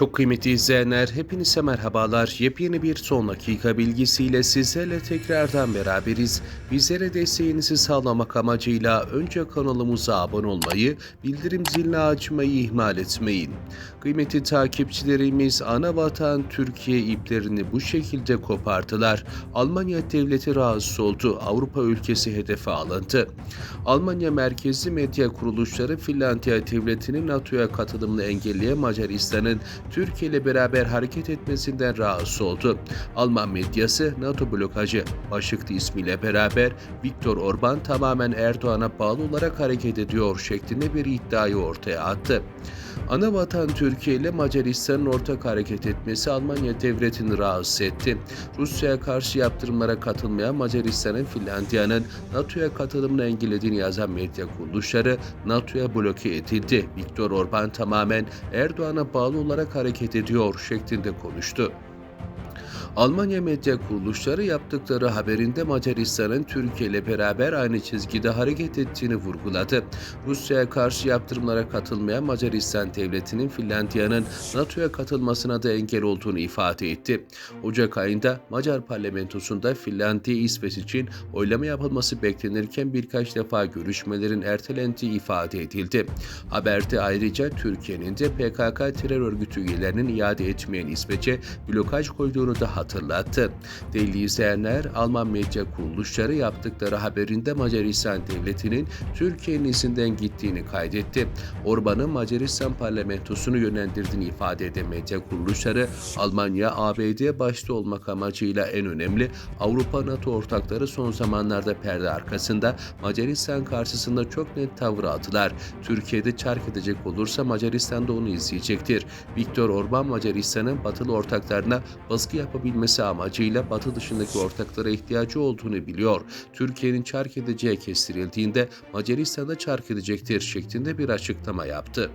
Çok kıymetli izleyenler, hepinize merhabalar. Yepyeni bir son dakika bilgisiyle sizlerle tekrardan beraberiz. Bizlere desteğinizi sağlamak amacıyla önce kanalımıza abone olmayı, bildirim zilini açmayı ihmal etmeyin. Kıymetli takipçilerimiz ana vatan Türkiye iplerini bu şekilde kopardılar. Almanya devleti rahatsız oldu. Avrupa ülkesi hedefe alındı. Almanya merkezli medya kuruluşları Finlandiya devletinin NATO'ya katılımını engelleyen Macaristan'ın Türkiye ile beraber hareket etmesinden rahatsız oldu. Alman medyası NATO blokajı başlıklı ismiyle beraber Viktor Orban tamamen Erdoğan'a bağlı olarak hareket ediyor şeklinde bir iddiayı ortaya attı. Ana vatan Türkiye ile Macaristan'ın ortak hareket etmesi Almanya devletini rahatsız etti. Rusya'ya karşı yaptırımlara katılmayan Macaristan'ın Finlandiya'nın NATO'ya katılımını engellediğini yazan medya kuruluşları NATO'ya bloke edildi. Viktor Orban tamamen Erdoğan'a bağlı olarak hareket ediyor şeklinde konuştu. Almanya medya kuruluşları yaptıkları haberinde Macaristan'ın Türkiye ile beraber aynı çizgide hareket ettiğini vurguladı. Rusya'ya karşı yaptırımlara katılmayan Macaristan devletinin Finlandiya'nın NATO'ya katılmasına da engel olduğunu ifade etti. Ocak ayında Macar parlamentosunda Finlandiya İsveç için oylama yapılması beklenirken birkaç defa görüşmelerin ertelendiği ifade edildi. Haberde ayrıca Türkiye'nin de PKK terör örgütü üyelerinin iade etmeyen İsveç'e blokaj koyduğunu da hatırlattı. Değerli izleyenler, Alman medya kuruluşları yaptıkları haberinde Macaristan devletinin Türkiye'nin izinden gittiğini kaydetti. Orban'ın Macaristan parlamentosunu yönlendirdiğini ifade eden medya kuruluşları, Almanya, ABD başta olmak amacıyla en önemli Avrupa NATO ortakları son zamanlarda perde arkasında Macaristan karşısında çok net tavır aldılar. Türkiye'de çark edecek olursa Macaristan da onu izleyecektir. Viktor Orban Macaristan'ın batılı ortaklarına baskı yapabilmesi amacıyla batı dışındaki ortaklara ihtiyacı olduğunu biliyor. Türkiye'nin çark edeceği kestirildiğinde Macaristan'da çark edecektir şeklinde bir açıklama yaptı.